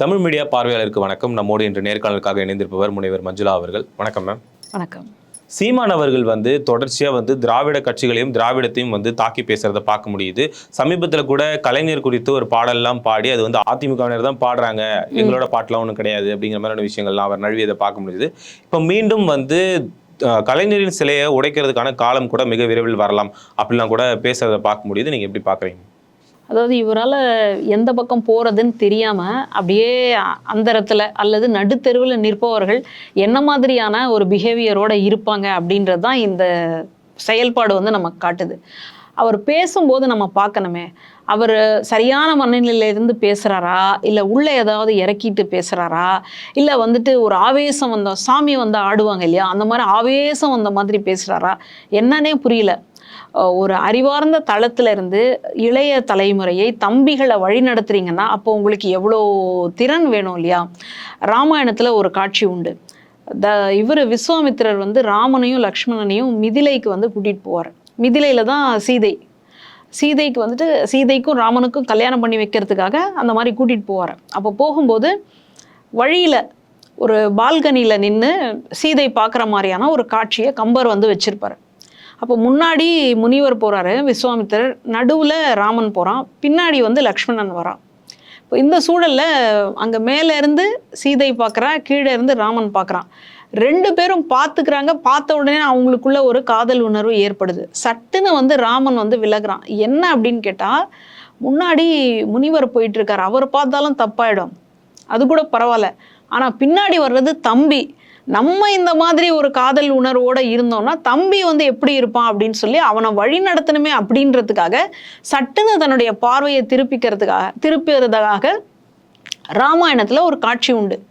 Tamil media பார்வையாளருக்கு வணக்கம். நம்மோடு இன்று நேர்காணலுக்காக இணைந்திருப்பவர் முனைவர் மஞ்சுளா அவர்கள். வணக்கம் மேம் வணக்கம். சீமான் அவர்கள் வந்து தொடர்ச்சியா வந்து திராவிட கட்சிகளையும் திராவிடத்தையும் வந்து தாக்கி பேசுறத பார்க்க முடியுது. சமீபத்துல கூட கலைஞர் குறித்து ஒரு பாடல்லாம் பாடி அது வந்து அதிமுகவினர் தான் பாடுறாங்க. எங்களோட பாட்டுலாம் ஒன்றும் கிடையாது அப்படிங்கிற மாதிரியான விஷயங்கள்லாம் அவர் நழுவியதை பார்க்க முடியுது. இப்போ மீண்டும் வந்து கலைஞரின் சிலையை உடைக்கிறதுக்கான காலம் கூட மிக விரைவில் வரலாம் அப்படிலாம் கூட பேசுறத பார்க்க முடியுது. நீங்க எப்படி பாக்குறீங்க? அதாவது இவரால் எந்த பக்கம் போகிறதுன்னு தெரியாமல் அப்படியே அந்தரத்தில் அல்லது நடுத்தெருவில் நிற்பவர்கள் என்ன மாதிரியான ஒரு பிஹேவியரோடு இருப்பாங்க அப்படின்றது தான் இந்த செயல்பாடு வந்து நமக்கு காட்டுது. அவர் பேசும்போது நம்ம பார்க்கணுமே. அவர் சரியான மனநிலையிலேருந்து பேசுகிறாரா இல்லை உள்ளே ஏதாவது இறக்கிட்டு பேசுகிறாரா இல்லை வந்துட்டு ஒரு ஆவேசம் வந்த சாமி வந்தால் ஆடுவாங்க இல்லையா? அந்த மாதிரி ஆவேசம் வந்த மாதிரி பேசுகிறாரா என்னன்னே புரியல. ஒரு அறிவார்ந்த தளத்துல இருந்து இளைய தலைமுறையை தம்பிகளை வழி நடத்துறீங்கன்னா அப்போ உங்களுக்கு எவ்வளோ திறன் வேணும் இல்லையா? ராமாயணத்துல ஒரு காட்சி உண்டு. த இவர் விஸ்வாமித்திரர் வந்து ராமனையும் லக்ஷ்மணனையும் மிதிலைக்கு வந்து கூட்டிட்டு போவார். மிதிலையில தான் சீதை. சீதைக்கு வந்துட்டு சீதைக்கும் ராமனுக்கும் கல்யாணம் பண்ணி வைக்கிறதுக்காக அந்த மாதிரி கூட்டிகிட்டு போவார். அப்போ போகும்போது வழியில் ஒரு பால்கனியில் நின்று சீதை பார்க்குற மாதிரியான ஒரு காட்சியை கம்பர் வந்து வச்சுருப்பார். அப்போ முன்னாடி முனிவர் போகிறாரு விஸ்வாமித்திரர். நடுவில் ராமன் போகிறான் பின்னாடி வந்து லக்ஷ்மணன் வரான். இப்போ இந்த சூழலில் அங்கே மேலே இருந்து சீதை பார்க்குறா கீழே இருந்து ராமன் பார்க்குறான் ரெண்டு பேரும் பார்த்துக்கிறாங்க பார்த்த உடனே அவங்களுக்குள்ள ஒரு காதல் உணர்வு ஏற்படுது. சட்டுன்னு வந்து ராமன் வந்து விலகுறான். என்ன அப்படின்னு கேட்டால் முன்னாடி முனிவர் போயிட்டுருக்கார் அவர் பார்த்தாலும் தப்பாயிடும். அது கூட பரவாயில்ல. ஆனால் பின்னாடி வர்றது தம்பி. நம்ம இந்த மாதிரி ஒரு காதல் உணர்வோட இருந்தோம்னா தம்பி வந்து எப்படி இருப்பான் அப்படின்னு சொல்லி அவனை வழி நடத்தணுமே அப்படின்றதுக்காக சட்டுன்னு தன்னுடைய பார்வையை திருப்பிக்கிறதுக்காக திருப்பிறதுக்காக ராமாயணத்துல ஒரு காட்சி உண்டு.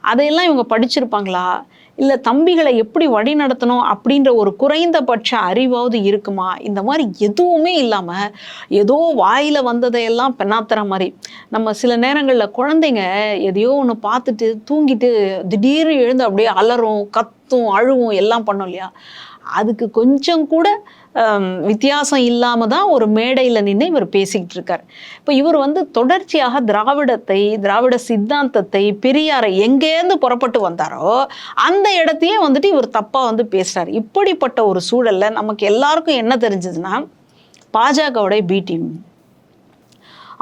அதையெல்லாம் இவங்க படிச்சிருப்பாங்களா? இல்லை தம்பிகளை எப்படி வழி நடத்தணும் அப்படின்ற ஒரு குறைந்தபட்ச அறிவாவது இருக்குமா? இந்த மாதிரி எதுவுமே இல்லாமல் ஏதோ வாயில் வந்ததையெல்லாம் பெண்ணாத்துற மாதிரி. நம்ம சில நேரங்களில் குழந்தைங்க எதையோ ஒன்று பார்த்துட்டு தூங்கிட்டு திடீர்னு எழுந்து அப்படியே அலறும் கத்தும் அழுவும் எல்லாம் பண்ணும் இல்லையா? அதுக்கு கொஞ்சம் கூட வித்தியாசம் இல்லாமல் தான் ஒரு மேடையில் நின்று இவர் பேசிக்கிட்டு இருக்கார். இப்போ இவர் வந்து தொடர்ச்சியாக திராவிடத்தை திராவிட சித்தாந்தத்தை பெரியாரை எங்கேருந்து புறப்பட்டு வந்தாரோ அந்த இடத்தையே வந்துட்டு இவர் தப்பாக வந்து பேசுகிறார் இப்படிப்பட்ட ஒரு சூழல்ல நமக்கு எல்லாருக்கும் என்ன தெரிஞ்சதுன்னா பாஜகவுடைய பி டீம்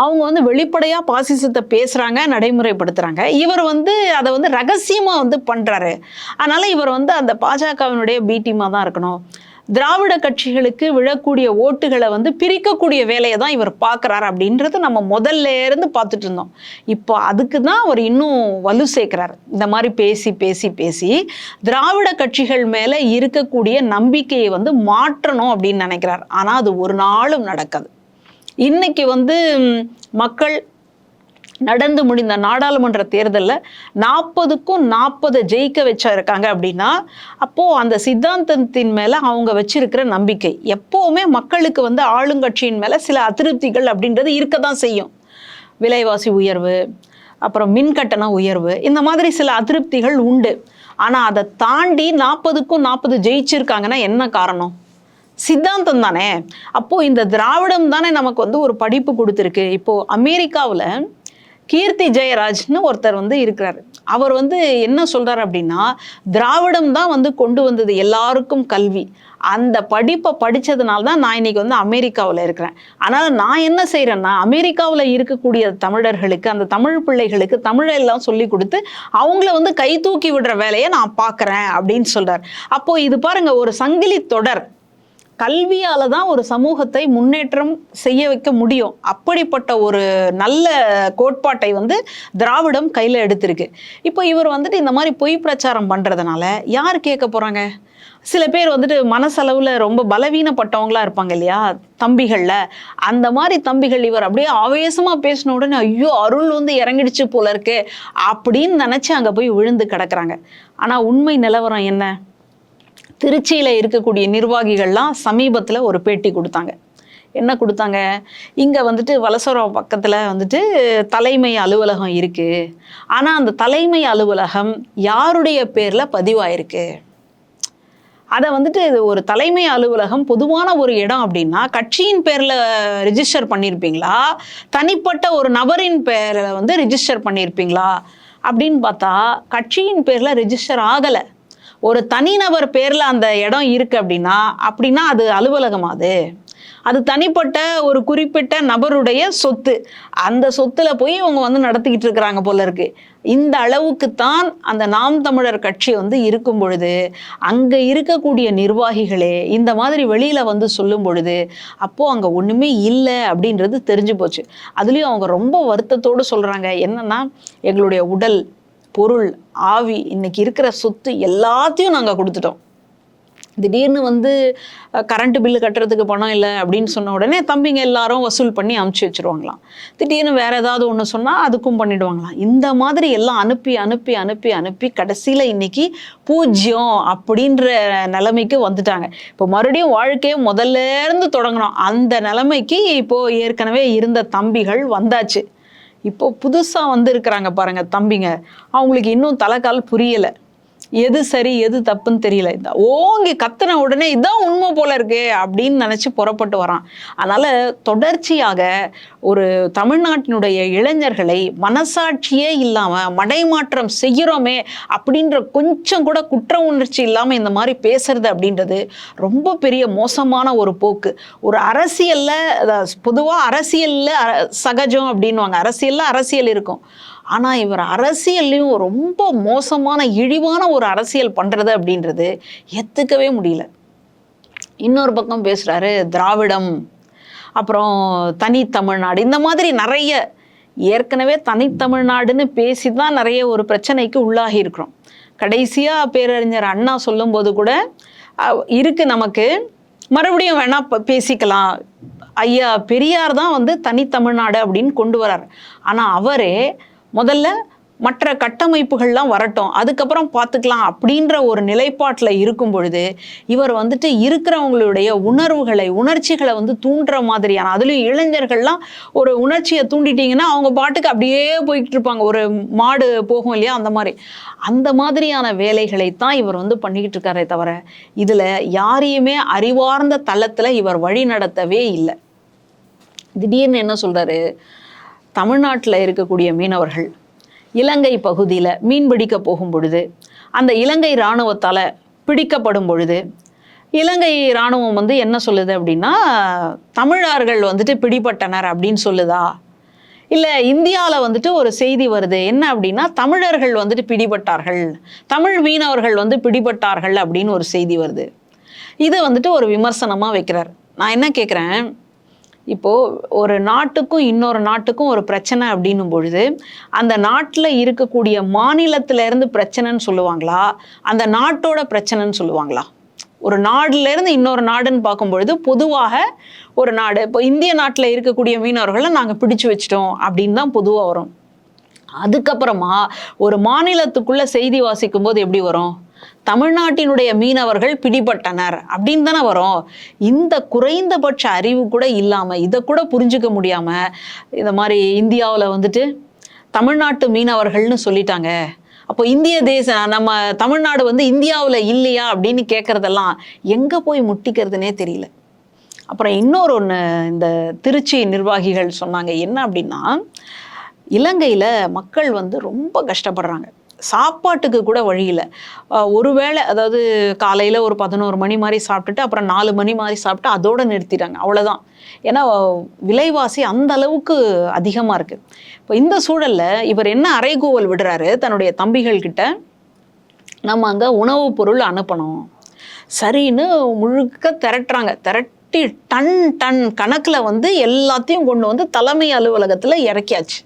அவங்க வந்து வெளிப்படையாக பாசிசத்தை பேசுகிறாங்க நடைமுறைப்படுத்துகிறாங்க இவர் வந்து அதை வந்து ரகசியமாக வந்து பண்ணுறாரு அதனால் இவர் வந்து அந்த பாஜகவினுடைய பி தான் இருக்கணும். திராவிட கட்சிகளுக்கு விழக்கூடிய ஓட்டுகளை வந்து பிரிக்கக்கூடிய வேலையை தான் இவர் பார்க்குறாரு அப்படின்றது நம்ம முதல்ல இருந்து பார்த்துட்டு இருந்தோம். இப்போ அதுக்கு தான் அவர் இன்னும் வலு சேர்க்குறாரு. இந்த மாதிரி பேசி பேசி பேசி திராவிட கட்சிகள் மேலே இருக்கக்கூடிய நம்பிக்கையை வந்து மாற்றணும் அப்படின்னு நினைக்கிறார். ஆனால் அது ஒரு நாளும் நடக்காது. இன்னைக்கு வந்து மக்கள் நடந்து முடிந்த நாடாளுமன்ற தேர்தலில் நாற்பதுக்கும் நாற்பது ஜெயிக்க வச்சிருக்காங்க அப்படின்னா அப்போது அந்த சித்தாந்தத்தின் மேலே அவங்க வச்சிருக்கிற நம்பிக்கை. எப்போவுமே மக்களுக்கு வந்து ஆளுங்கட்சியின் மேலே சில அதிருப்திகள் அப்படின்றது இருக்க தான் செய்யும். விலைவாசி உயர்வு அப்புறம் மின் கட்டண உயர்வு இந்த மாதிரி சில அதிருப்திகள் உண்டு. ஆனால் அதை தாண்டி நாற்பதுக்கும் நாற்பது ஜெயிச்சிருக்காங்கன்னா என்ன காரணம்? சித்தாந்தம் தானே. அப்போது இந்த திராவிடம் தானே நமக்கு வந்து ஒரு படிப்பு கொடுத்துருக்கு. இப்போது அமெரிக்காவில் கீர்த்தி ஜெயராஜ்னு ஒருத்தர் வந்து இருக்கிறாரு. அவர் வந்து என்ன சொல்றாரு அப்படின்னா திராவிடம் தான் வந்து கொண்டு வந்தது எல்லாருக்கும் கல்வி. அந்த படிப்பை படித்ததுனால தான் நான் இன்னைக்கு வந்து அமெரிக்காவில் இருக்கிறேன். ஆனால் நான் என்ன செய்கிறேன்னா அமெரிக்காவில் இருக்கக்கூடிய தமிழர்களுக்கு அந்த தமிழ் பிள்ளைகளுக்கு தமிழை எல்லாம் சொல்லி கொடுத்து அவங்கள வந்து கை தூக்கி விடுற வேலையை நான் பார்க்குறேன் அப்படின்னு சொல்கிறார் அப்போது இது பாருங்கள் ஒரு சங்கிலி தொடர். கல்வியால தான் ஒரு சமூகத்தை முன்னேற்றம் செய்ய வைக்க முடியும். அப்படிப்பட்ட ஒரு நல்ல கோட்பாட்டை வந்து திராவிடம் கையில் எடுத்திருக்கு. இப்போ இவர் வந்துட்டு இந்த மாதிரி பொய் பிரச்சாரம் பண்ணுறதுனால யார் கேட்க போகிறாங்க சில பேர் வந்துட்டு மனசளவில் ரொம்ப பலவீனப்பட்டவங்களா இருப்பாங்க இல்லையா? தம்பிகளில். அந்த மாதிரி தம்பிகள் இவர் அப்படியே ஆவேசமாக பேசின உடனே ஐயோ அருள் வந்து இறங்கிடுச்சு போல இருக்கு. அப்படின்னு நினச்சி அங்கே போய் விழுந்து கிடக்குறாங்க. ஆனால் உண்மை நிலவரம் என்ன? திருச்சியில் இருக்கக்கூடிய நிர்வாகிகள்லாம் சமீபத்தில் ஒரு பேட்டி கொடுத்தாங்க. என்ன கொடுத்தாங்க? இங்கே வந்துட்டு வலசரம் பக்கத்தில் வந்துட்டு தலைமை அலுவலகம் இருக்குது ஆனால் அந்த தலைமை அலுவலகம் யாருடைய பேரில் பதிவாயிருக்கு? அதை வந்துட்டு இது ஒரு தலைமை அலுவலகம் பொதுவான ஒரு இடம் அப்படின்னா கட்சியின் பேரில் ரிஜிஸ்டர் பண்ணியிருப்பீங்களா தனிப்பட்ட ஒரு நபரின் பேரில் வந்து ரிஜிஸ்டர் பண்ணியிருப்பீங்களா அப்படின்னு பார்த்தா கட்சியின் பேரில் ரிஜிஸ்டர் ஆகலை. ஒரு தனிநபர் பேரில் அந்த இடம் இருக்குது அப்படின்னா அப்படின்னா அது அலுவலகம் அது. அது தனிப்பட்ட ஒரு குறிப்பிட்ட நபருடைய சொத்து. அந்த சொத்துல போய் இவங்க வந்து நடத்திக்கிட்டு இருக்கிறாங்க போல இருக்கு. இந்த அளவுக்கு தான் அந்த நாம் தமிழர் கட்சி வந்து இருக்கும் பொழுது அங்கே இருக்கக்கூடிய நிர்வாகிகளே இந்த மாதிரி வெளியில் வந்து சொல்லும் பொழுது அப்போது அங்கே ஒன்றுமே இல்லை அப்படின்றது தெரிஞ்சு போச்சு. அதுலேயும் அவங்க ரொம்ப வருத்தத்தோடு சொல்கிறாங்க என்னென்னா எங்களுடைய உடல் பொருள் ஆவி இன்னைக்கு இருக்கிற சொத்து எல்லாத்தையும் நாங்கள் கொடுத்துட்டோம். திடீர்னு வந்து கரண்ட் பில்லு கட்டுறதுக்கு பணம் இல்லை அப்படின்னு சொன்ன உடனே தம்பிங்க எல்லாரும் வசூல் பண்ணி அமுச்சு வச்சிருவாங்களாம். திடீர்னு வேற ஏதாவது ஒன்று சொன்னால் அதுக்கும் பண்ணிடுவாங்களாம். இந்த மாதிரி எல்லாம் அனுப்பி அனுப்பி அனுப்பி அனுப்பி கடைசியில் இன்னைக்கு பூஜ்யம் அப்படின்ற நிலைமைக்கு வந்துட்டாங்க. இப்போ மறுபடியும் வாழ்க்கையை முதல்ல இருந்து தொடங்கணும். அந்த நிலைமைக்கு இப்போ ஏற்கனவே இருந்த தம்பிகள் வந்தாச்சு. இப்போ புதுசாக வந்திருக்கிறாங்க பாருங்க தம்பிங்க. அவங்களுக்கு இன்னும் தலைக்கால் புரியலை. எது சரி எது தப்புன்னு தெரியல. இந்த ஓங்கி கத்துன உடனே இதான் உண்மை போல இருக்கு அப்படின்னு நினச்சி புறப்பட்டு வரான். அதனால தொடர்ச்சியாக ஒரு தமிழ்நாட்டினுடைய இளைஞர்களை மனசாட்சியே இல்லாமல் மடைமாற்றம் செய்கிறோமே அப்படின்ற கொஞ்சம் கூட குற்ற உணர்ச்சி இல்லாமல் இந்த மாதிரி பேசுறது அப்படின்றது ரொம்ப பெரிய மோசமான ஒரு போக்கு. ஒரு அரசியலில் பொதுவாக அரசியலில் சகஜம் அப்படின்வாங்க அரசியலில் அரசியல் இருக்கும். ஆனால் இவர் அரசியல்லையும் ரொம்ப மோசமான இழிவான ஒரு அரசியல் பண்ணுறது அப்படின்றது ஏற்றுக்கவே முடியல. இன்னொரு பக்கம் பேசுகிறாரு திராவிடம் அப்புறம் தனி தமிழ்நாடு இந்த மாதிரி நிறைய ஏற்கனவே தனித்தமிழ்நாடுன்னு பேசி தான் நிறைய ஒரு பிரச்சனைக்கு உள்ளாகி இருக்கிறோம். கடைசியாக பேரறிஞர் அண்ணா சொல்லும்போது கூட இருக்குது நமக்கு மறுபடியும் வேணால் பேசிக்கலாம். ஐயா பெரியார் தான் வந்து தனித்தமிழ்நாடு அப்படின்னு கொண்டு வரார். ஆனால் அவரே முதல்ல மற்ற கட்டமைப்புகள்லாம் வரட்டும். அதுக்கப்புறம் பார்த்துக்கலாம் அப்படின்ற ஒரு நிலைப்பாட்டில் இருக்கும் பொழுது இவர் வந்துட்டு இருக்கிறவங்களுடைய உணர்வுகளை உணர்ச்சிகளை வந்து தூண்டுற மாதிரியான அதுலேயும் இளைஞர்கள்லாம் ஒரு உணர்ச்சியை தூண்டிட்டீங்கன்னா அவங்க பாட்டுக்கு அப்படியே போய்கிட்டு இருப்பாங்க. ஒரு மாடு போகும் இல்லையா அந்த மாதிரி. அந்த மாதிரியான வேலைகளை தான் இவர் வந்து பண்ணிக்கிட்டு இருக்காரே தவிர இதில் யாரையுமே அறிவார்ந்த தளத்தில் இவர் வழி நடத்தவே இல்லை. திடீர்னு என்ன சொல்கிறாரு தமிழ்நாட்டில் இருக்கக்கூடிய மீனவர்கள் இலங்கை பகுதியில் மீன் பிடிக்க போகும் பொழுது அந்த இலங்கை இராணுவத்தால் பிடிக்கப்படும் பொழுது இலங்கை இராணுவம் வந்து என்ன சொல்லுது அப்படின்னா தமிழர்கள் வந்துட்டு பிடிபட்டனர் அப்படின்னு சொல்லுதா? இல்லை இந்தியாவில் வந்துட்டு ஒரு செய்தி வருது என்ன அப்படின்னா தமிழர்கள் வந்துட்டு பிடிபட்டார்கள் தமிழ் மீனவர்கள் வந்து பிடிபட்டார்கள் அப்படின்னு ஒரு செய்தி வருது. இதை வந்துட்டு ஒரு விமர்சனமாக வைக்கிறார். நான் என்ன கேட்குறேன் இப்போது ஒரு நாட்டுக்கும் இன்னொரு நாட்டுக்கும் ஒரு பிரச்சனை அப்படின்னும் பொழுது அந்த நாட்டில் இருக்கக்கூடிய மாநிலத்திலேருந்து பிரச்சனைன்னு சொல்லுவாங்களா? அந்த நாட்டோட பிரச்சனைன்னு சொல்லுவாங்களா? ஒரு நாடுலேருந்து இன்னொரு நாடுன்னு பார்க்கும்பொழுது பொதுவாக ஒரு நாடு இப்போ இந்திய நாட்டில் இருக்கக்கூடிய மீனவர்களை நாங்கள் பிடிச்சு வச்சிட்டோம் அப்படின்னு தான் பொதுவாக வரும். அதுக்கப்புறமா ஒரு மாநிலத்துக்குள்ளே செய்தி வாசிக்கும் போது எப்படி வரும்? தமிழ்நாட்டினுடைய மீனவர்கள் பிடிபட்டனர். அப்படின்னு தானே வரும். இந்த குறைந்தபட்ச அறிவு கூட இல்லாமல் இதை கூட புரிஞ்சுக்க முடியாமல் இந்த மாதிரி இந்தியாவில் வந்துட்டு தமிழ்நாட்டு மீனவர்கள்னு சொல்லிட்டாங்க. அப்போ இந்திய தேச நம்ம தமிழ்நாடு வந்து இந்தியாவில் இல்லையா அப்படின்னு கேட்குறதெல்லாம் எங்கே போய் முட்டிக்கிறதுனே தெரியல. அப்புறம் இன்னொரு ஒன்று இந்த திருச்சி நிர்வாகிகள் சொன்னாங்க. என்ன அப்படின்னா இலங்கையில் மக்கள் வந்து ரொம்ப கஷ்டப்படுறாங்க. சாப்பாட்டுக்கு கூட வழி இல்லை. ஒருவேளை அதாவது காலையில் ஒரு பதினோரு மணி மாதிரி சாப்பிட்டுட்டு அப்புறம் நாலு மணி மாதிரி சாப்பிட்டு அதோட நிறுத்திட்டாங்க. அவ்வளோதான் ஏன்னா விலைவாசி அந்த அளவுக்கு அதிகமாக இருக்குது இப்போ இந்த சூழலில் இவர் என்ன அரைகூவல் விடுறாரு? தன்னுடைய தம்பிகள்கிட்ட நம்ம அங்கே உணவுப் பொருள் அனுப்பணும். சரின்னு முழுக்க திரட்டுறாங்க. திரட்டி டன் டன் கணக்கில் வந்து எல்லாத்தையும் கொண்டு வந்து தலைமை அலுவலகத்தில் இறக்கியாச்சு.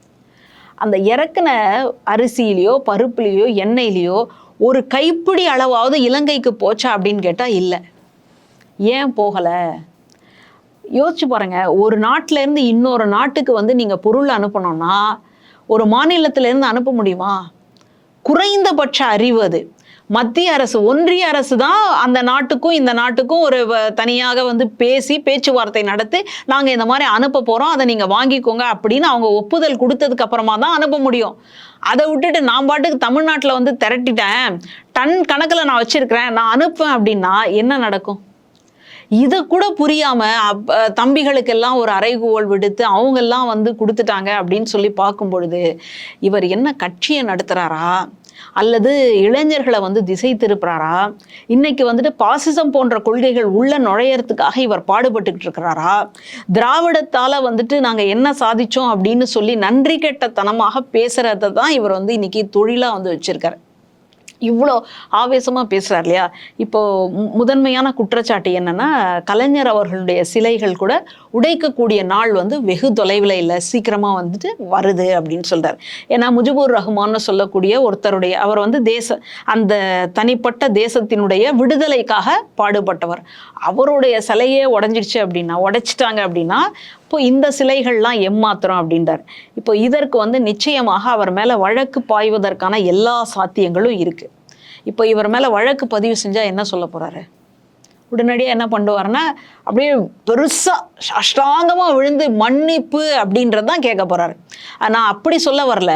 அந்த இறக்குன அரிசியிலையோ பருப்புலேயோ எண்ணெயிலையோ ஒரு கைப்பிடி அளவாவது இலங்கைக்கு போச்சா அப்படின்னு கேட்டால் இல்லை. ஏன் போகலை? யோசிச்சு பாருங்கள் ஒரு நாட்டிலேருந்து இன்னொரு நாட்டுக்கு வந்து நீங்கள் பொருள் அனுப்பணும்னா ஒரு மாநிலத்திலேருந்து அனுப்ப முடியுமா? குறைந்தபட்ச அறிவு அது. மத்திய அரசு ஒன்றிய அரசு தான் அந்த நாட்டுக்கும் இந்த நாட்டுக்கும் ஒரு வ- தனியாக வந்து பேசி பேச்சுவார்த்தை நடத்தி நாங்கள் இந்த மாதிரி அனுப்ப போகிறோம் அதை நீங்கள் வாங்கிக்கோங்க அப்படின்னு அவங்க ஒப்புதல் கொடுத்ததுக்கு அப்புறமா தான் அனுப்ப முடியும். அதை விட்டுட்டு நான் பாட்டுக்கு தமிழ்நாட்டில் வந்து திரட்டிட்டேன். டன் கணக்கில் நான் வச்சுருக்கிறேன். நான் அனுப்புவேன் அப்படின்னா என்ன நடக்கும்? இதை கூட புரியாம தம்பிகளுக்கெல்லாம் ஒரு அறைகூவல் விடுத்து அவங்க எல்லாம் வந்து கொடுத்துட்டாங்க அப்படின்னு சொல்லி பார்க்கும் பொழுது இவர் என்ன கட்சியை நடத்துறாரா? அல்லது இளைஞர்களை வந்து திசை திருப்புறாரா இன்னைக்கு வந்துட்டு பாசிசம் போன்ற கொள்கைகள் உள்ள நுழையறதுக்காக இவர் பாடுபட்டுக்கிட்டு இருக்கிறாரா? திராவிடத்தால வந்துட்டு நாங்கள் என்ன சாதிச்சோம் அப்படின்னு சொல்லி நன்றி கெட்டத்தனமாக பேசுறதை தான் இவர் வந்து இன்னைக்கு தொழிலாக வந்து வச்சிருக்காரு. இவ்வளோ ஆவேசமாக பேசுகிறார் இல்லையா? இப்போது முதன்மையான குற்றச்சாட்டு என்னென்னா கலைஞர் அவர்களுடைய சிலைகள் கூட உடைக்கக்கூடிய நாள் வந்து வெகு தொலைவில் இல்லை சீக்கிரமாக வந்துட்டு வருது அப்படின்னு சொல்கிறார் ஏன்னா முஜிபுர் ரஹ்மான்னு சொல்லக்கூடிய ஒருத்தருடைய அவர் வந்து தேச அந்த தனிப்பட்ட தேசத்தினுடைய விடுதலைக்காக பாடுபட்டவர். அவருடைய சிலையே உடஞ்சிடுச்சு அப்படின்னா உடைச்சிட்டாங்க அப்படின்னா இப்போ இந்த சிலைகள்லாம் எம்மாத்திரம் அப்படின்றார். இப்போ இதற்கு வந்து நிச்சயமாக அவர் மேலே வழக்கு பாய்வதற்கான எல்லா சாத்தியங்களும் இருக்குது இப்போ இவர் மேலே வழக்கு பதிவு செஞ்சால் என்ன சொல்ல போகிறாரு உடனடியாக என்ன பண்ணுவார்னா அப்படியே பெருசாக அஷ்டாங்கமாக விழுந்து மன்னிப்பு அப்படின்றது தான் கேட்க போகிறாரு நான் அப்படி சொல்ல வரல.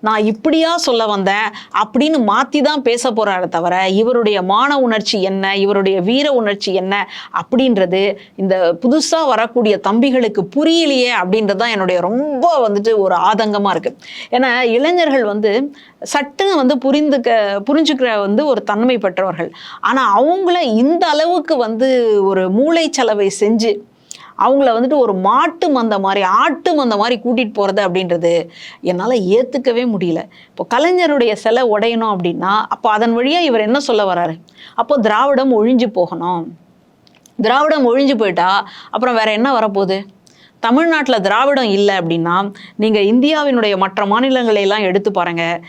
நான் இப்படியா சொல்ல வந்தேன் அப்படின்னு மாற்றி தான் பேச போகிறாரு தவிர இவருடைய மான உணர்ச்சி என்ன இவருடைய வீர உணர்ச்சி என்ன அப்படின்றது இந்த புதுசாக வரக்கூடிய தம்பிகளுக்கு புரியலையே அப்படின்றது தான் என்னுடைய ரொம்ப வந்துட்டு ஒரு ஆதங்கமாக இருக்குது ஏன்னா இளைஞர்கள் வந்து சட்டுன்னு வந்து புரிந்துக்க புரிஞ்சுக்கிற வந்து ஒரு தன்மை பெற்றவர்கள். ஆனால் அவங்கள இந்த அளவுக்கு வந்து ஒரு மூளைச்சலவை செஞ்சு அவங்கள வந்துட்டு ஒரு மாட்டு மந்த மாதிரி ஆட்டு மந்த மாதிரி கூட்டிகிட்டு போகிறது அப்படின்றது என்னால் ஏற்றுக்கவே முடியல. இப்போ கலைஞருடைய சிலை உடையணும் அப்படின்னா அப்போ அதன் வழியாக இவர் என்ன சொல்ல வராரு? அப்போ திராவிடம் ஒழிஞ்சு போகணும். திராவிடம் ஒழிஞ்சு போயிட்டா அப்புறம் வேற என்ன வரப்போகுது? தமிழ்நாட்டில் திராவிடம் இல்லை அப்படின்னா நீங்கள் இந்தியாவினுடைய மற்ற மாநிலங்களையெல்லாம் எடுத்து பாருங்கள்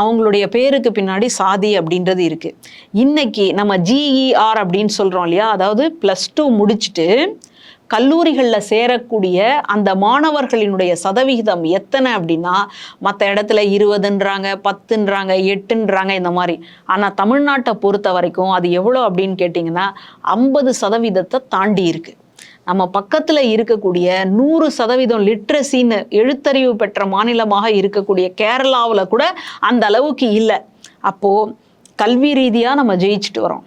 அவங்களுடைய பேருக்கு பின்னாடி சாதி அப்படின்றது இருக்குது இன்னைக்கு நம்ம ஜிஇஆர் அப்படின்னு சொல்கிறோம் இல்லையா? அதாவது ப்ளஸ் டூ முடிச்சுட்டு கல்லூரிகளில் சேரக்கூடிய அந்த மாணவர்களினுடைய சதவிகிதம் எத்தனை அப்படின்னா மற்ற இடத்துல இருபதுன்றாங்க பத்துன்றாங்க எட்டுன்றாங்க இந்த மாதிரி. ஆனால் தமிழ்நாட்டை பொறுத்த வரைக்கும் அது எவ்வளோ அப்படின்னு கேட்டிங்கன்னா ஐம்பது சதவீதத்தை தாண்டி இருக்குது நம்ம பக்கத்தில் இருக்கக்கூடிய நூறு சதவீதம் லிட்ரஸின்னு எழுத்தறிவு பெற்ற மாநிலமாக இருக்கக்கூடிய கேரளாவில் கூட அந்த அளவுக்கு இல்லை. அப்போது கல்வி ரீதியாக நம்ம ஜெயிச்சுட்டு வரோம்.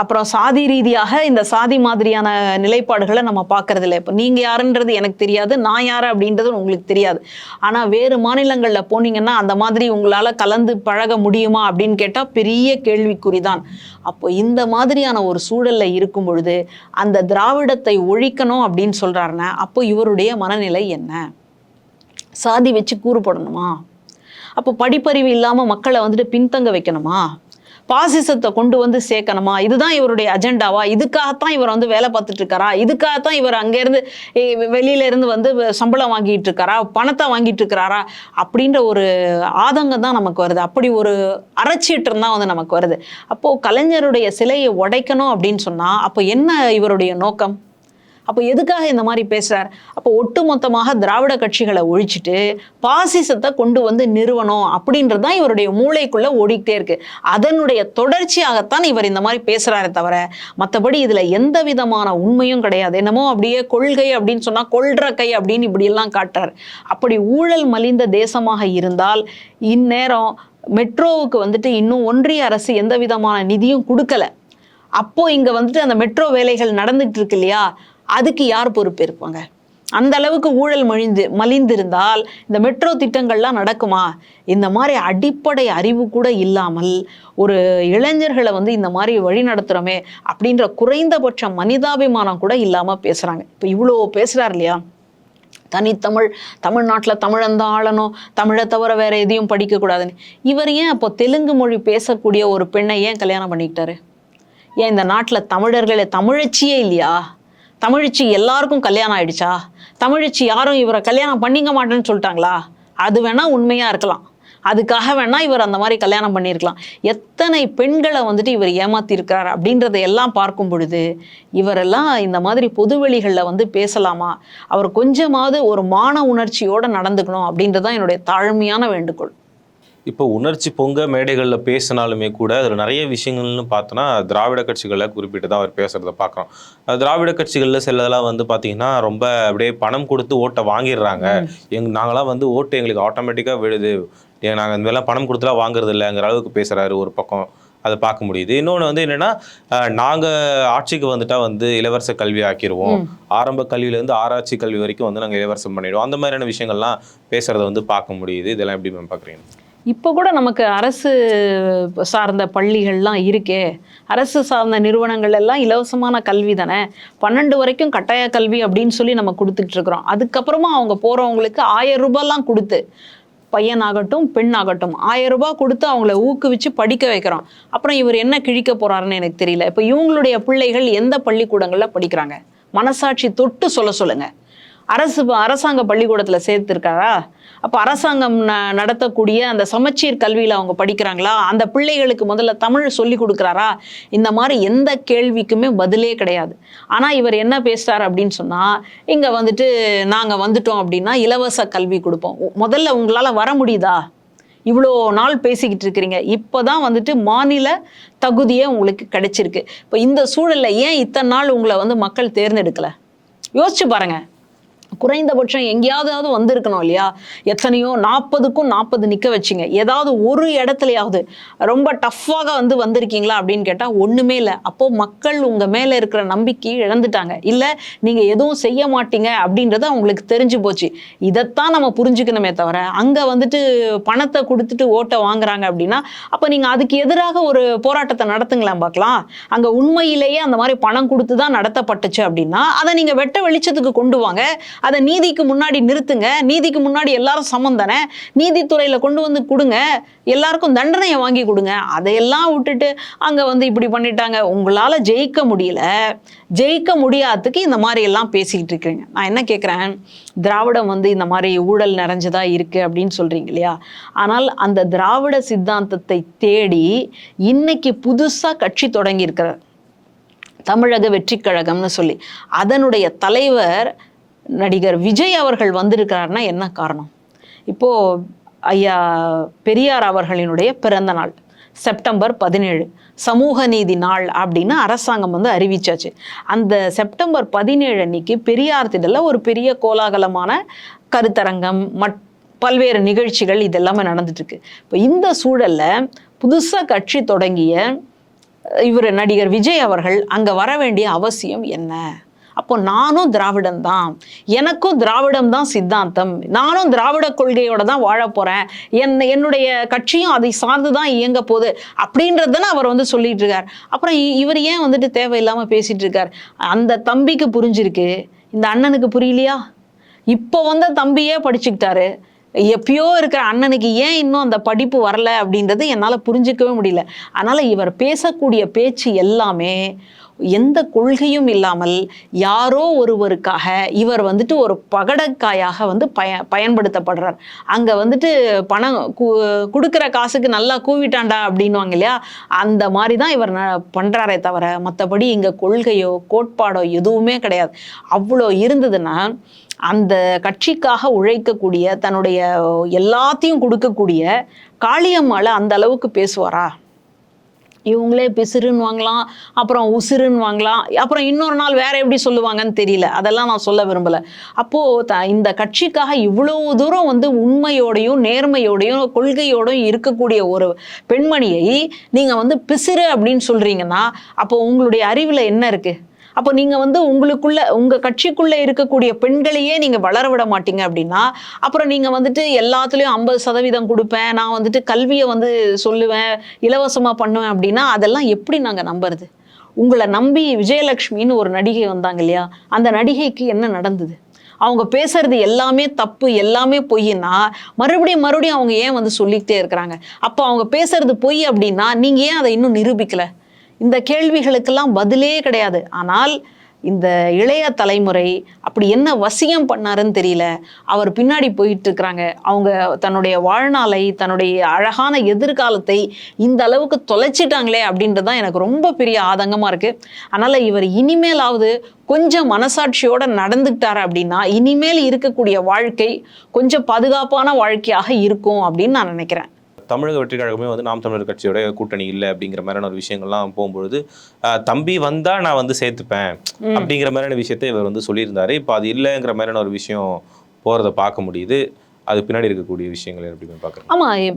அப்புறம் சாதி ரீதியாக இந்த சாதி மாதிரியான நிலைப்பாடுகளை நம்ம பார்க்கறது இல்லை இப்போ நீங்கள் யாருன்றது எனக்கு தெரியாது நான் யார் அப்படின்றது உங்களுக்கு தெரியாது. ஆனால் வேறு மாநிலங்களில் போனீங்கன்னா அந்த மாதிரி உங்களால் கலந்து பழக முடியுமா அப்படின்னு கேட்டால் பெரிய கேள்விக்குறி தான் அப்போ இந்த மாதிரியான ஒரு சூழலில் இருக்கும் பொழுது அந்த திராவிடத்தை ஒழிக்கணும் அப்படின்னு சொல்கிறாருன்னா அப்போ இவருடைய மனநிலை என்ன? சாதி வச்சு கூறுபடணுமா அப்போ படிப்பறிவு இல்லாமல் மக்களை வந்துட்டு பின்தங்க வைக்கணுமா? பாசிசத்தை கொண்டு வந்து சேர்க்கணுமா? இதுதான் இவருடைய அஜெண்டாவா? இதுக்காகத்தான் இவர் வந்து வேலை பார்த்துட்டு இருக்காரா? இதுக்காகத்தான் இவர் அங்கேருந்து வெளியில இருந்து வந்து சம்பளம் வாங்கிட்டு இருக்காரா? பணத்தை வாங்கிட்டு இருக்கிறாரா அப்படின்ற ஒரு ஆதங்கம் தான் நமக்கு வருது. அப்படி ஒரு அறச்சீற்றம் தான் வந்து நமக்கு வருது. அப்போ கலைஞருடைய சிலையை உடைக்கணும் அப்படின்னு சொன்னா அப்போ என்ன இவருடைய நோக்கம்? அப்போ எதுக்காக இந்த மாதிரி பேசுகிறார் அப்போ ஒட்டுமொத்தமாக திராவிட கட்சிகளை ஒழிச்சிட்டு பாசிசத்தை கொண்டு வந்து நிறுவனம் அப்படின்றது தான் இவருடைய மூளைக்குள்ளே ஓடிக்கிட்டே இருக்கு. அதனுடைய தொடர்ச்சியாகத்தான் இவர் இந்த மாதிரி பேசுகிறாரே தவிர மற்றபடி இதில் எந்த விதமான உண்மையும் கிடையாது. என்னமோ அப்படியே கொள்கை அப்படின்னு சொன்னால் கொள்ற கை அப்படின்னு இப்படியெல்லாம் காட்டுறார். அப்படி ஊழல் மலிந்த தேசமாக இருந்தால் இந்நேரம் மெட்ரோவுக்கு வந்துட்டு இன்னும் ஒன்றிய அரசு எந்த விதமான நிதியும் கொடுக்கல. அப்போ இங்க வந்துட்டு அந்த மெட்ரோ வேலைகள் நடந்துட்டு இருக்கு இல்லையா? அதுக்கு யார் பொறுப்பேற்பாங்க அந்த அளவுக்கு ஊழல் மழிந்து மலிந்திருந்தால் இந்த மெட்ரோ திட்டங்கள்லாம் நடக்குமா? இந்த மாதிரி அடிப்படை அறிவு கூட இல்லாமல் ஒரு இளைஞர்களை வந்து இந்த மாதிரி வழி நடத்துகிறோமே அப்படின்ற குறைந்தபட்ச மனிதாபிமானம் கூட இல்லாமல் பேசுகிறாங்க இப்போ இவ்வளோ பேசுகிறார் இல்லையா? தனித்தமிழ் தமிழ்நாட்டில் தமிழந்தான் ஆளணும் தமிழை தவிர வேற எதையும் படிக்கக்கூடாதுன்னு இவர் ஏன் அப்போ தெலுங்கு மொழி பேசக்கூடிய ஒரு பெண்ணை ஏன் கல்யாணம் பண்ணிக்கிட்டாரு? ஏன் இந்த நாட்டில் தமிழர்களே தமிழச்சியே இல்லையா? தமிழிச்சி எல்லாருக்கும் கல்யாணம் ஆயிடுச்சா? தமிழிச்சி யாரும் இவரை கல்யாணம் பண்ணிக்க மாட்டேன்னு சொல்லிட்டாங்களா? அது வேணா உண்மையா இருக்கலாம். அதுக்காக வேணா இவர் அந்த மாதிரி கல்யாணம் பண்ணியிருக்கலாம். எத்தனை பெண்களை வந்துட்டு இவர் ஏமாத்திருக்கிறார் அப்படின்றத எல்லாம் பார்க்கும் பொழுது இவரெல்லாம் இந்த மாதிரி பொதுவெளிகளில் வந்து பேசலாமா? அவர் கொஞ்சமாவது ஒரு மான உணர்ச்சியோடு நடந்துக்கணும் அப்படின்றதான் என்னுடைய தாழ்மையான வேண்டுகோள். இப்போ உணர்ச்சி பொங்க மேடைகளில் பேசினாலுமே கூட அதில் நிறைய விஷயங்கள்னு பார்த்தோன்னா திராவிட கட்சிகளை குறிப்பிட்டு தான் அவர் பேசுகிறத பார்க்குறோம். திராவிட கட்சிகளில் சிலதெல்லாம் வந்து பார்த்தீங்கன்னா ரொம்ப அப்படியே பணம் கொடுத்து ஓட்டை வாங்கிடுறாங்க. எங் நாங்களாம் வந்து ஓட்டு எங்களுக்கு ஆட்டோமேட்டிக்காக விழுது. நாங்கள் இந்த மாதிரிலாம் பணம் கொடுத்துலாம் வாங்குறது இல்லைங்கிற அளவுக்கு பேசுகிறாரு ஒரு பக்கம். அதை பார்க்க முடியுது. இன்னொன்று வந்து என்னன்னா அஹ், நாங்க ஆட்சிக்கு வந்துட்டா வந்து இலவச கல்வி ஆக்கிடுவோம். ஆரம்ப கல்வியிலேருந்து ஆராய்ச்சி கல்வி வரைக்கும் வந்து நாங்கள் இலவசம் பண்ணிடுவோம். அந்த மாதிரியான விஷயங்கள்லாம் பேசுறத வந்து பார்க்க முடியுது. இதெல்லாம் எப்படி மேம் பார்க்குறீங்க? இப்போ கூட நமக்கு அரசு சார்ந்த பள்ளிகள்லாம் இருக்கே. அரசு சார்ந்த நிறுவனங்கள் எல்லாம் இலவசமான கல்வி தானே. பன்னெண்டு வரைக்கும் கட்டாய கல்வி அப்படின்னு சொல்லி நம்ம கொடுத்துட்டு இருக்கிறோம். அதுக்கப்புறமா அவங்க போகிறவங்களுக்கு ஆயிரம் ரூபாய்லாம் கொடுத்து பையனாகட்டும் பெண்ணாகட்டும் ஆயிரம் ரூபாய் கொடுத்து அவங்கள ஊக்குவிச்சு படிக்க வைக்கிறோம். அப்புறம் இவர் என்ன கிழிக்க போறாருன்னு எனக்கு தெரியல. இப்போ இவங்களுடைய பிள்ளைகள் எந்த பள்ளிக்கூடங்களில் படிக்கிறாங்க? மனசாட்சி தொட்டு சொல்ல சொல்லுங்க. அரசு அரசாங்க பள்ளிக்கூடத்தில் சேர்த்துருக்காரா? அப்போ அரசாங்கம் ந- நடத்தக்கூடிய அந்த சமச்சீர் கல்வியில் அவங்க படிக்கிறாங்களா? அந்த பிள்ளைகளுக்கு முதல்ல தமிழ் சொல்லி கொடுக்குறாரா? இந்த மாதிரி எந்த கேள்விக்குமே பதிலே கிடையாது. ஆனால் இவர் என்ன பேசுகிறார் அப்படின்னு சொன்னால் இங்கே வந்துட்டு நாங்கள் வந்துட்டோம் அப்படின்னா இலவச கல்வி கொடுப்போம். முதல்ல உங்களால் வர முடியுதா? இவ்வளோ நாள் பேசிக்கிட்டு இருக்கிறீங்க. இப்போ தான் வந்துட்டு மாநில தகுதியே உங்களுக்கு கிடைச்சிருக்கு. இப்போ இந்த சூழலில் ஏன் இத்தனை நாள் உங்களை வந்து மக்கள் தேர்ந்தெடுக்கலை? யோசிச்சு பாருங்கள் குறைந்தபட்சம் எங்கேயாவது வந்திருக்கணும் இல்லையா? எத்தனையோ நாற்பதுக்கும் நாற்பது நிற்க வச்சிங்க. ஏதாவது ஒரு இடத்துலையாவது ரொம்ப டஃப்பாக வந்து வந்திருக்கீங்களா அப்படின்னு கேட்டால் ஒன்றுமே இல்லை. அப்போது மக்கள் உங்கள் மேலே இருக்கிற நம்பிக்கையை இழந்துட்டாங்க. இல்லை நீங்கள் எதுவும் செய்ய மாட்டீங்க அப்படின்றது அவங்களுக்கு தெரிஞ்சு போச்சு. இதைத்தான் நம்ம புரிஞ்சுக்கணுமே தவிர அங்கே வந்துட்டு பணத்தை கொடுத்துட்டு ஓட்டை வாங்குறாங்க அப்படின்னா அப்போ நீங்கள் அதுக்கு எதிராக ஒரு போராட்டத்தை நடத்துங்களேன் பார்க்கலாம். அங்கே உண்மையிலேயே அந்த மாதிரி பணம் கொடுத்து தான் நடத்தப்பட்டுச்சு அப்படின்னா அதை நீங்கள் வெட்ட வெளிச்சத்துக்கு கொண்டு வாங்க. அதை நீதிக்கு முன்னாடி நிறுத்துங்க. நீதிக்கு முன்னாடி எல்லாரும் சமம் தானே? நீதித்துறையில் கொண்டு வந்து கொடுங்க. எல்லாருக்கும் தண்டனையை வாங்கி கொடுங்க. அதையெல்லாம் விட்டுட்டு அங்கே வந்து இப்படி பண்ணிட்டாங்க. உங்களால் ஜெயிக்க முடியல. ஜெயிக்க முடியாததுக்கு இந்த மாதிரி எல்லாம் பேசிக்கிட்டு இருக்கிறீங்க நான் என்ன கேட்குறேன் திராவிடம் வந்து இந்த மாதிரி ஊழல் நிறைஞ்சதாக இருக்கு அப்படின்னு சொல்கிறீங்க இல்லையா? ஆனால் அந்த திராவிட சித்தாந்தத்தை தேடி இன்னைக்கு புதுசாக கட்சி தொடங்கியிருக்கிறார். தமிழக வெற்றி கழகம்னு சொல்லி. அதனுடைய தலைவர் நடிகர் விஜய் அவர்கள் வந்திருக்கிறாருன்னா என்ன காரணம்? இப்போ ஐயா பெரியார் அவர்களினுடைய பிறந்த நாள் செப்டம்பர் பதினேழு சமூக நீதி நாள் அப்படின்னு அரசாங்கம் வந்து அறிவிச்சாச்சு. அந்த செப்டம்பர் பதினேழு அன்னைக்கு பெரியார் திடலில் ஒரு பெரிய கோலாகலமான கருத்தரங்கம் மட் பல்வேறு நிகழ்ச்சிகள் இதெல்லாமே நடந்துட்டுருக்கு. இப்போ இந்த சூழலில் புதுசாக கட்சி தொடங்கிய இவர் நடிகர் விஜய் அவர்கள் அங்கே வர வேண்டிய அவசியம் என்ன? அப்போ நானும் திராவிடம் தான் எனக்கும் திராவிடம் தான் சித்தாந்தம். நானும் திராவிட கொள்கையோட தான் வாழ போறேன். என் என்னுடைய கட்சியும் அதை சார்ந்து தான் இயங்க போகுது அப்படின்றதுன்னு அவர் வந்து சொல்லிட்டு இருக்கார் அப்புறம் இ- இவர் ஏன் வந்துட்டு தேவையில்லாமல் பேசிட்டு இருக்கார் அந்த தம்பிக்கு புரிஞ்சிருக்கு. இந்த அண்ணனுக்கு புரியலையா? இப்போ வந்த தம்பியே படிச்சுக்கிட்டாரு. எப்பயோ இருக்கிற அண்ணனுக்கு ஏன் இன்னும் அந்த படிப்பு வரல அப்படின்றது என்னால் புரிஞ்சிக்கவே முடியல. அதனால் இவர் பேசக்கூடிய பேச்சு எல்லாமே எந்த கொள்கையும் இல்லாமல் யாரோ ஒருவருக்காக இவர் வந்துட்டு ஒரு பகடக்காயாக வந்து பய பயன்படுத்தப்படுறார். அங்கே வந்துட்டு பணம் கொடுக்குற காசுக்கு நல்லா கூவிட்டாண்டா அப்படின்வாங்க இல்லையா? அந்த மாதிரி தான் இவர் ந- தவிர மற்றபடி இங்கே கொள்கையோ கோட்பாடோ எதுவுமே கிடையாது. அவ்வளோ இருந்ததுன்னா அந்த கட்சிக்காக உழைக்கக்கூடிய தன்னுடைய எல்லாத்தையும் கொடுக்கக்கூடிய காளியம்மாளை அந்த அளவுக்கு பேசுவாரா? இவங்களே பிசுறுன்னுவாங்களாம் அப்புறம் உசுருன்னு வாங்கலாம் அப்புறம் இன்னொரு நாள் வேற எப்படி சொல்லுவாங்கன்னு தெரியல. அதெல்லாம் நான் சொல்ல விரும்பல. அப்போ த இந்த கட்சிக்காக இவ்வளவு தூரம் வந்து உண்மையோடையும் நேர்மையோடையும் கொள்கையோடையும் இருக்கக்கூடிய ஒரு பெண்மணியை நீங்க வந்து பிசுறு அப்படின்னு சொல்றீங்கன்னா அப்போ உங்களுடைய அறிவுல என்ன இருக்கு? அப்போ நீங்கள் வந்து உங்களுக்குள்ள உங்கள் கட்சிக்குள்ளே இருக்கக்கூடிய பெண்களையே நீங்கள் வளர விட மாட்டீங்க அப்படின்னா அப்புறம் நீங்கள் வந்துட்டு எல்லாத்துலேயும் ஐம்பது சதவீதம் கொடுப்பேன் நான் வந்துட்டு கல்வியை வந்து சொல்லுவேன் இலவசமாக பண்ணுவேன் அப்படின்னா அதெல்லாம் எப்படி நாங்கள் நம்புறது? உங்களை நம்பி விஜயலட்சுமின்னு ஒரு நடிகை வந்தாங்க இல்லையா? அந்த நடிகைக்கு என்ன நடந்தது? அவங்க பேசுறது எல்லாமே தப்பு எல்லாமே பொய்னா மறுபடியும் மறுபடியும் அவங்க ஏன் வந்து சொல்லிக்கிட்டே இருக்கிறாங்க? அப்போ அவங்க பேசுறது பொய் அப்படின்னா நீங்க ஏன் அதை இன்னும் நிரூபிக்கலை? இந்த கேள்விகளுக்கெல்லாம் பதிலே கிடையாது. ஆனால் இந்த இளைய தலைமுறை அப்படி என்ன வசியம் பண்ணாருன்னு தெரியல. அவர் பின்னாடி போயிட்டு இருக்கிறாங்க அவங்க தன்னுடைய வாழ்நாளை தன்னுடைய அழகான எதிர்காலத்தை இந்த அளவுக்கு தொலைச்சிட்டாங்களே அப்படின்றது தான் எனக்கு ரொம்ப பெரிய ஆதங்கமாக இருக்குது அதனால் இவர் இனிமேலாவது கொஞ்சம் மனசாட்சியோட நடந்துக்கிட்டார் அப்படின்னா இனிமேல் இருக்கக்கூடிய வாழ்க்கை கொஞ்சம் பாதுகாப்பான வாழ்க்கையாக இருக்கும் அப்படின்னு நான் நினைக்கிறேன். தமிழக வெற்றி கழகமே வந்து நாம் தமிழர் கட்சியோட கூட்டணி இல்லை அப்படிங்கிற மாதிரியான ஒரு விஷயங்கள்லாம் போகும்பொழுது தம்பி வந்தா நான் வந்து சேர்த்துப்பேன் அப்படிங்கிற மாதிரியான விஷயத்தை இவர் வந்து சொல்லியிருந்தாரு. இப்போ அது இல்லைங்கிற மாதிரியான ஒரு விஷயம் போறதை பார்க்க முடியுது. அது பின்னாடி இருக்கக்கூடிய விஷயங்களை எப்படி பார்க்குறீங்க ஆமா எ-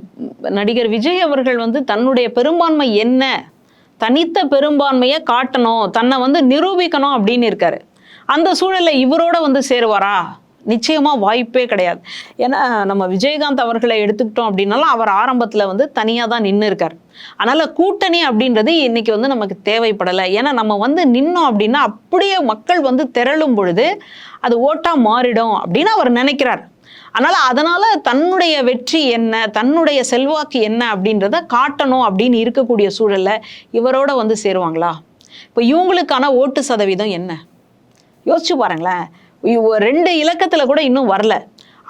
நடிகர் விஜய் அவர்கள் வந்து தன்னுடைய பெரும்பான்மை என்ன? தனித்த பெரும்பான்மையை காட்டணும் தன்னை வந்து நிரூபிக்கணும் அப்படின்னு இருக்காரு. அந்த சூழல்ல இவரோட வந்து சேருவாரா? நிச்சயமாக வாய்ப்பே கிடையாது. ஏன்னா நம்ம விஜயகாந்த் அவர்களை எடுத்துக்கிட்டோம் அப்படின்னாலும் அவர் ஆரம்பத்தில் வந்து தனியாக தான் நின்று இருக்கார் அதனால் கூட்டணி அப்படின்றது இன்னைக்கு வந்து நமக்கு தேவைப்படலை. ஏன்னா நம்ம வந்து நின்னோம் அப்படின்னா அப்படியே மக்கள் வந்து திரளும் பொழுது அது ஓட்டாக மாறிடும் அப்படின்னு அவர் நினைக்கிறார். அதனால் அதனால் தன்னுடைய வெற்றி என்ன தன்னுடைய செல்வாக்கு என்ன அப்படின்றத காட்டணும் அப்படின்னு இருக்கக்கூடிய சூழல்ல இவரோட வந்து சேருவாங்களா? இப்போ இவங்களுக்கான ஓட்டு சதவீதம் என்ன? யோசிச்சு பாருங்களேன். ரெண்டு இலக்கத்தில் கூட இன்னும் வரல.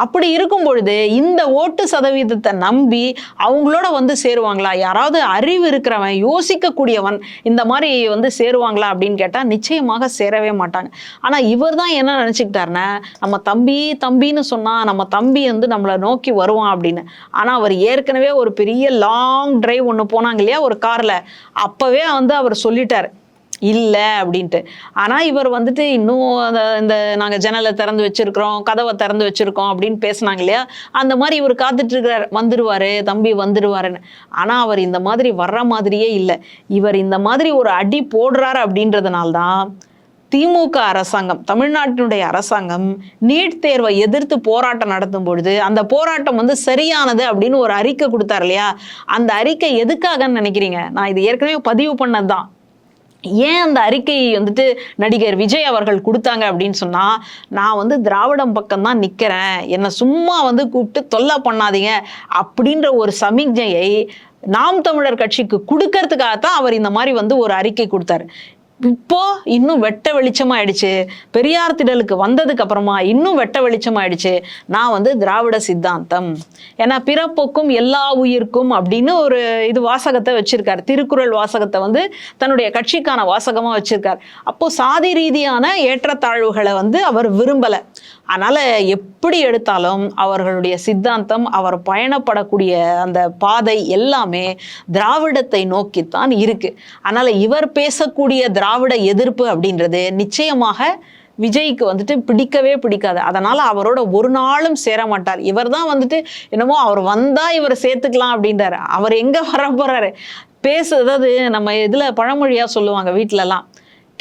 அப்படி இருக்கும் பொழுது இந்த ஓட்டு சதவீதத்தை நம்பி அவங்களோட வந்து சேருவாங்களா? யாராவது அறிவு இருக்கிறவன் யோசிக்கக்கூடியவன் இந்த மாதிரி வந்து சேருவாங்களா அப்படின்னு கேட்டால் நிச்சயமாக சேரவே மாட்டாங்க. ஆனால் இவர் தான் என்ன நினச்சிக்கிட்டாருன்னா நம்ம தம்பி தம்பின்னு சொன்னால் நம்ம தம்பி வந்து நம்மளை நோக்கி வருவான் அப்படின்னு. ஆனால் அவர் ஏற்கனவே ஒரு பெரிய லாங் டிரைவ் ஒன்று போனாங்க இல்லையா ஒரு காரில் அப்போவே வந்து அவர் சொல்லிட்டார். இல்லை அப்படின்ட்டு. ஆனால் இவர் வந்துட்டு இன்னும் அந்த இந்த நாங்கள் ஜன்னலை திறந்து வச்சுருக்குறோம் கதவை திறந்து வச்சுருக்கோம் அப்படின்னு பேசினாங்க இல்லையா? அந்த மாதிரி இவர் காத்துட்ருக்கிறார். வந்துடுவார் வந்துடுவாரு தம்பி வந்துடுவாருன்னு ஆனால் அவர் இந்த மாதிரி வர்ற மாதிரியே இல்லை. இவர் இந்த மாதிரி ஒரு அடி போடுறாரு அப்படின்றதுனால தான் திமுக அரசாங்கம் தமிழ்நாட்டினுடைய அரசாங்கம் நீட் தேர்வை எதிர்த்து போராட்டம் நடத்தும் பொழுது அந்த போராட்டம் வந்து சரியானது அப்படின்னு ஒரு அறிக்கை கொடுத்தார் இல்லையா? அந்த அறிக்கை எதுக்காகன்னு நினைக்கிறீங்க? நான் இது ஏற்கனவே பதிவு பண்ணது தான் ஏன் அந்த அறிக்கையை வந்துட்டு நடிகர் விஜய் அவர்கள் கொடுத்தாங்க அப்படின்னு சொன்னா நான் வந்து திராவிடம் பக்கம் தான் நிக்கிறேன். என்னை சும்மா வந்து கூப்பிட்டு தொல்லை பண்ணாதீங்க அப்படின்ற ஒரு சமிக்ஞையை நாம் தமிழர் கட்சிக்கு கொடுக்கறதுக்காகத்தான் அவர் இந்த மாதிரி வந்து ஒரு அறிக்கை கொடுத்தாரு. இப்போ இன்னும் வெட்ட வெளிச்சமாயிடுச்சு. பெரியார் திடலுக்கு வந்ததுக்கு அப்புறமா இன்னும் வெட்ட வெளிச்சமாயிடுச்சு. நான் வந்து திராவிட சித்தாந்தம். ஏன்னா பிறப்புக்கும் எல்லா உயிர்க்கும் அப்படின்னு ஒரு இது வாசகத்தை வச்சிருக்காரு. திருக்குறள் வாசகத்தை வந்து தன்னுடைய கட்சிக்கான வாசகமா வச்சிருக்காரு. அப்போ சாதி ரீதியான ஏற்றத்தாழ்வுகளை வந்து அவர் விரும்பல. அதனால எப்படி எடுத்தாலும் அவர்களுடைய சித்தாந்தம் அவர் பயணப்படக்கூடிய அந்த பாதை எல்லாமே திராவிடத்தை நோக்கித்தான் இருக்கு. அதனால இவர் பேசக்கூடிய திரா திராவிட எதிர்ப்பு அப்படின்றது நிச்சயமாக விஜய்க்கு வந்துட்டு பிடிக்கவே பிடிக்காது. அதனால் அவரோட ஒரு நாளும் சேர மாட்டார். இவர் தான் வந்துட்டு என்னமோ அவர் வந்தால் இவரை சேர்த்துக்கலாம் அப்படின்றாரு. அவர் எங்கே வர போகிறாரு பேசு அதாவது நம்ம இதில் பழமொழியாக சொல்லுவாங்க வீட்டிலலாம்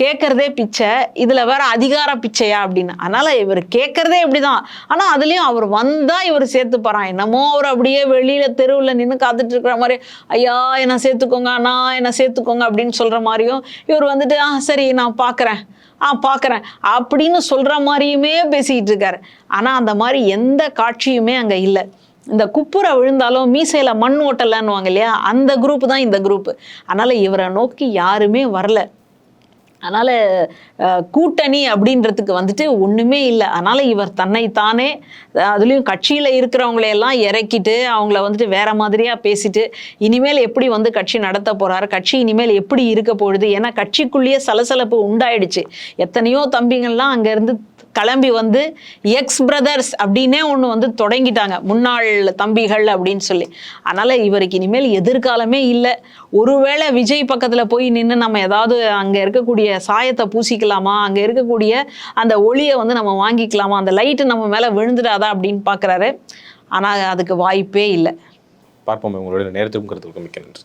கேட்கறதே பிச்சை இதில் வேற அதிகார பிச்சையா அப்படின்னு. அதனால இவர் கேட்கறதே இப்படிதான். ஆனால் அதுலேயும் அவர் வந்தால் இவர் சேர்த்துப்பாரான் என்னமோ அவர் அப்படியே வெளியில தெருவில் நின்று காத்துட்டு இருக்கிற மாதிரி ஐயா என்ன சேர்த்துக்கோங்க அண்ணா என்ன சேர்த்துக்கோங்க அப்படின்னு சொல்ற மாதிரியும் இவர் வந்துட்டு ஆ சரி நான் பார்க்குறேன் ஆ பார்க்குறேன் அப்படின்னு சொல்ற மாதிரியுமே பேசிக்கிட்டு இருக்காரு. ஆனால் அந்த மாதிரி எந்த காட்சியுமே அங்கே இல்லை. இந்த குப்புரை விழுந்தாலும் மீசையில் மண் ஓட்டலன்னுவாங்க இல்லையா? அந்த குரூப் தான் இந்த குரூப் அதனால இவரை நோக்கி யாருமே வரல. அதனால் கூட்டணி அப்படின்றதுக்கு வந்துட்டு ஒன்றுமே இல்லை. அதனால் இவர் தன்னைத்தானே அதுலேயும் கட்சியில் இருக்கிறவங்களையெல்லாம் இறக்கிட்டு அவங்கள வந்துட்டு வேற மாதிரியா பேசிட்டு இனிமேல் எப்படி வந்து கட்சி நடத்த போகிறாரு கட்சி இனிமேல் எப்படி இருக்க போகுது ஏன்னா கட்சிக்குள்ளேயே சலசலப்பு உண்டாயிடுச்சு. எத்தனையோ தம்பிங்கள்லாம் அங்கேருந்து கிளம்பி வந்து எக்ஸ் பிரதர்ஸ் அப்படின்னே ஒன்று வந்து தொடங்கிட்டாங்க. முன்னாள் தம்பிகள் அப்படின்னு சொல்லி. அதனால் இவருக்கு இனிமேல் எதிர்காலமே இல்லை. ஒருவேளை விஜய் பக்கத்தில் போய் நின்று நம்ம ஏதாவது அங்கே இருக்கக்கூடிய சாயத்தை பூசிக்கலாமா? அங்கே இருக்கக்கூடிய அந்த ஒளியை வந்து நம்ம வாங்கிக்கலாமா? அந்த லைட்டு நம்ம மேலே விழுந்துடாதா அப்படின்னு பார்க்குறாரு ஆனால் அதுக்கு வாய்ப்பே இல்லை. பார்ப்போம். உங்களுடைய நேரத்துக்கும் கருத்துக்கும் மிக்க நன்றி.